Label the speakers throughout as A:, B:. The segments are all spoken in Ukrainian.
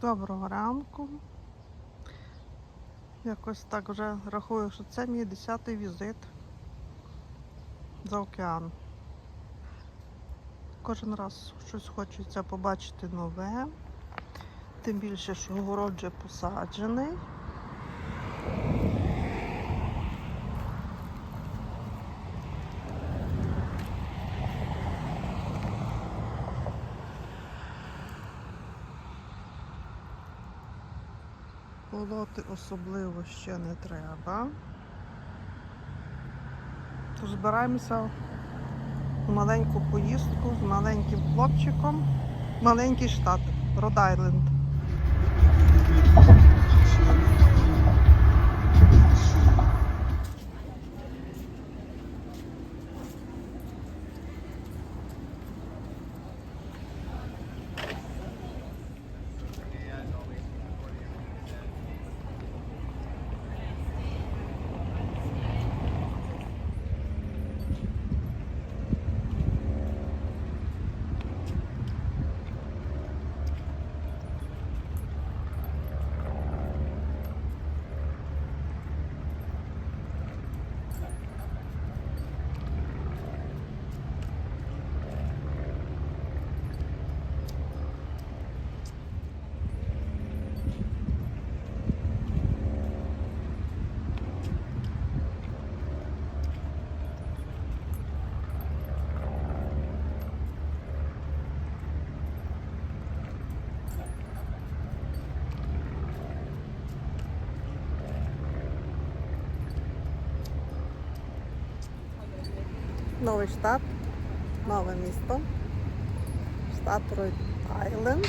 A: Доброго ранку. Якось так вже рахую, що це мій 10-й візит за океан. Кожен раз щось хочеться побачити нове. Тим більше, що город вже посаджений. Полоти особливо ще не треба. Тож збираємося в маленьку поїздку з маленьким хлопчиком. Маленький штат Род-Айленд. Новий штат, нове місто. Штат Род-Айленд,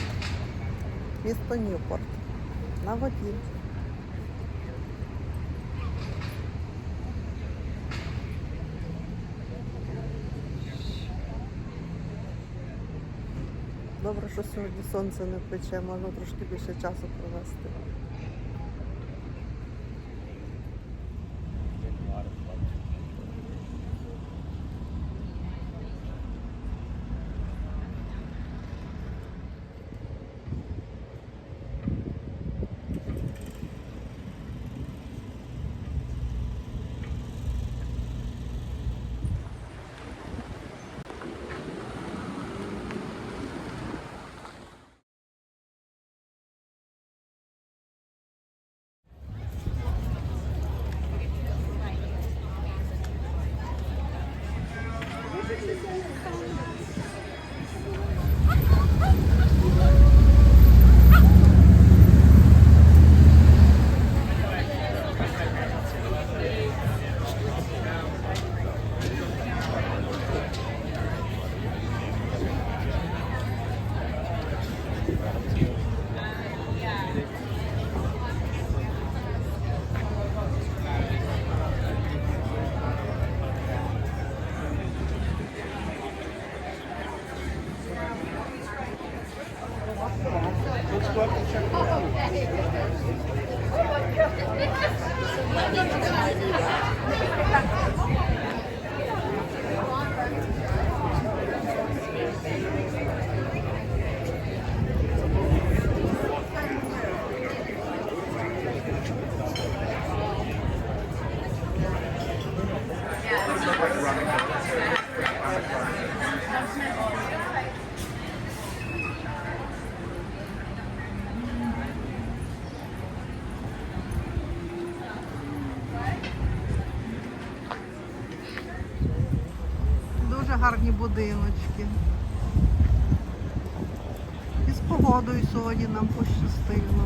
A: місто Ньюпорт. На воді. Добре, що сьогодні сонце не пече, можна трошки більше часу провести. Будиночки. І з погодою сьогодні нам пощастило.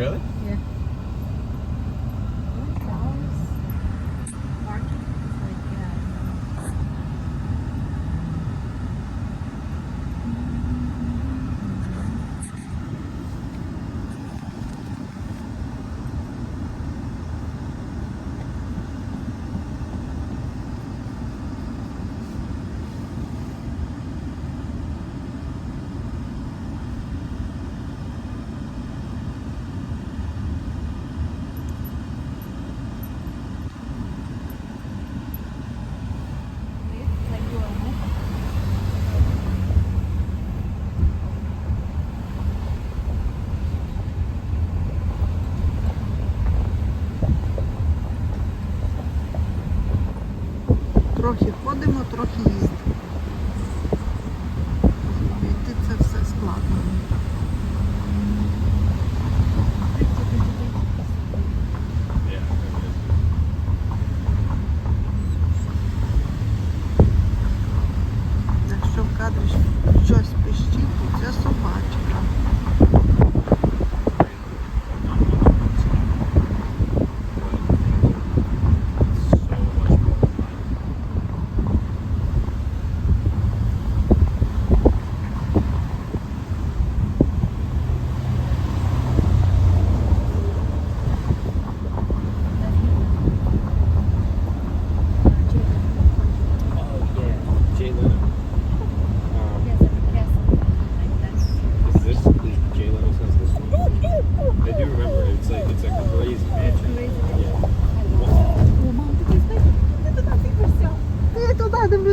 B: Really?
C: будемо
A: трохи їздити.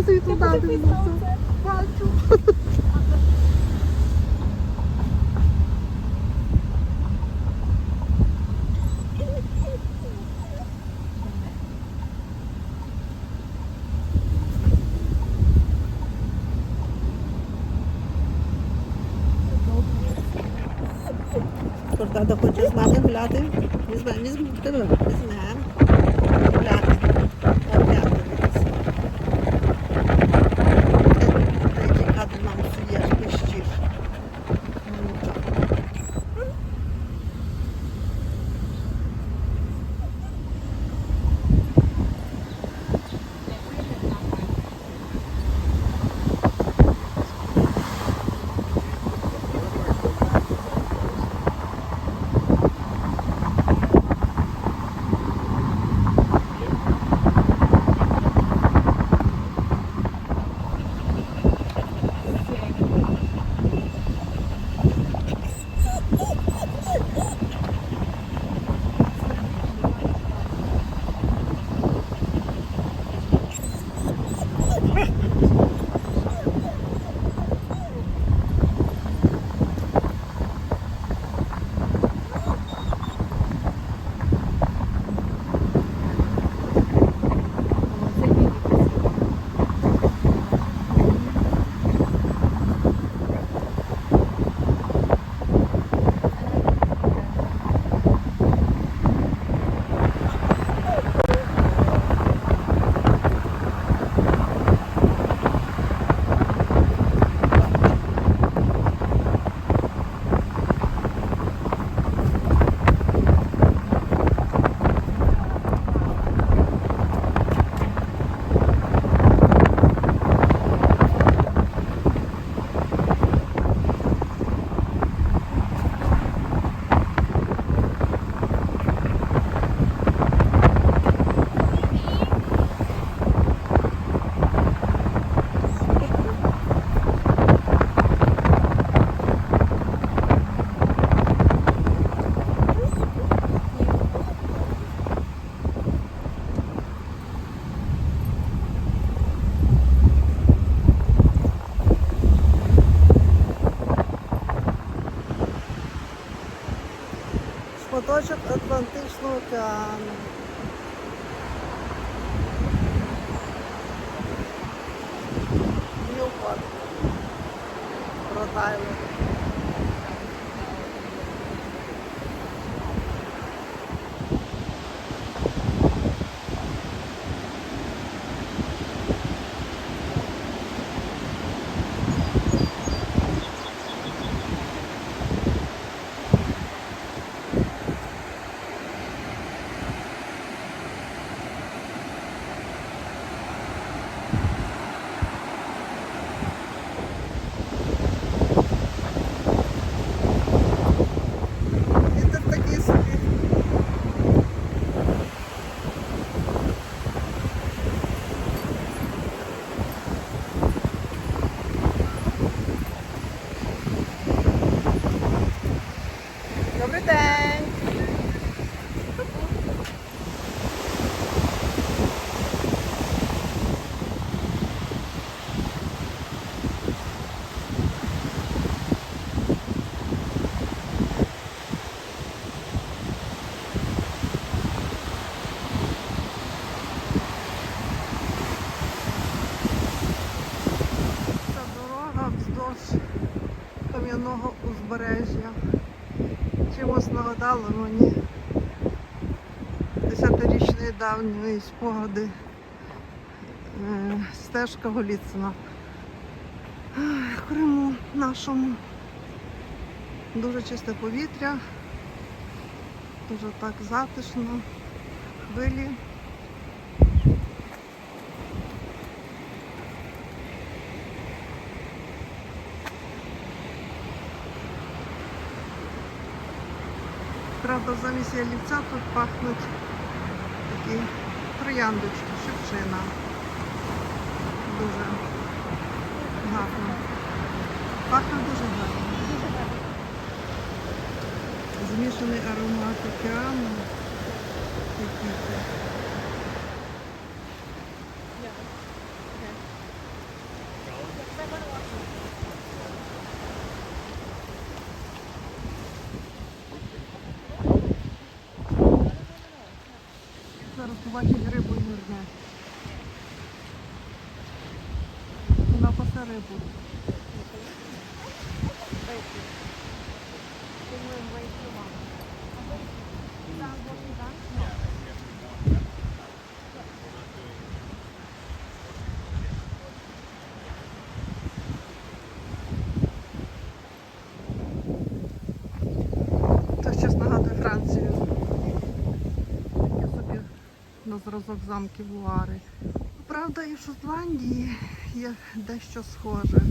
A: więcej tu na tym palcu. Prawda, dochodzi z matem, latem, nie znam, nie znam, nie znam. куточок Атлантичного океану. Ньюпорт. Род-Айленд. Давньої спогади е, стежка Голіцина. Криму нашому дуже чисте повітря, дуже так затишно, хвилі. Правда, замість ялівця тут пахнуть такі трояндочки, шевчина. Дуже гарно. Пахне дуже гарно. Змішаний аромат океану і. Побачить рибу нирне. Вона пасе рибу. Це щось нагадує Францію. На зразок замків Луари. Правда, і в Шотландії є дещо схоже.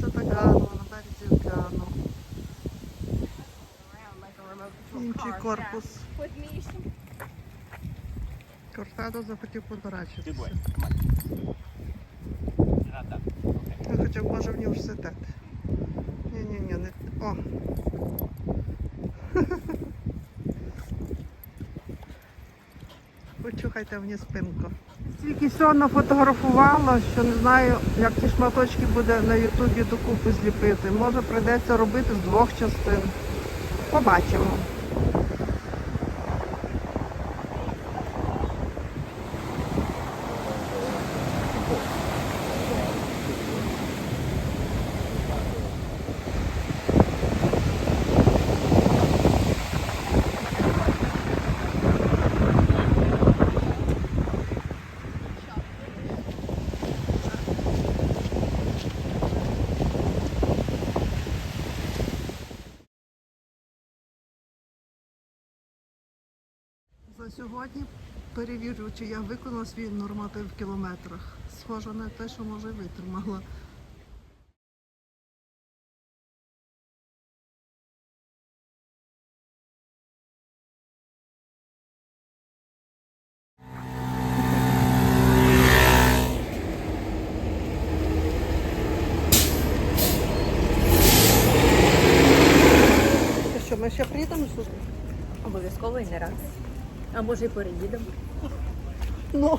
A: Це так гарно на березі океану. Інший корпус. Кортадо захотів подорачитися. Він хотів, може, в університет. Ні-ні-ні, не. О! Почухайте мені спинку. Стільки всього нафотографувала, що не знаю, як ті шматочки буде на Ютубі докупи зліпити. Може прийдеться робити з двох частин. Побачимо. За сьогодні перевірю, чи я виконала свій норматив в кілометрах. Схоже на те, що може витримала. Ти що, ми ще приїдемо сюди?
C: Обов'язково і не раз. А може і переїдемо.
A: Ну,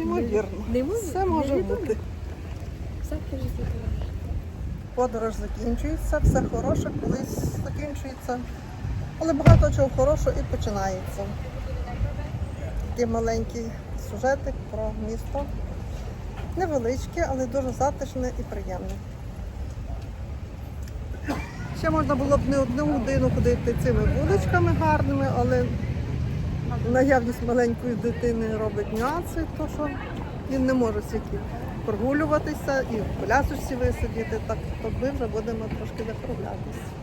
A: ймовірно.
C: Не може-
A: Все може
C: невідомо.
A: бути.
C: Всяке життя.
A: Подорож закінчується, все хороше колись закінчується. Але багато чого хорошого і починається. Такий маленький сюжетик про місто. Невеличке, але дуже затишне і приємне. Ще можна було б не одну годину ходити цими вуличками гарними, але наявність маленької дитини робить нюанси, то що він не може стільки прогулюватися і в колясочці висидіти, так то ми вже будемо трошки заправлятися.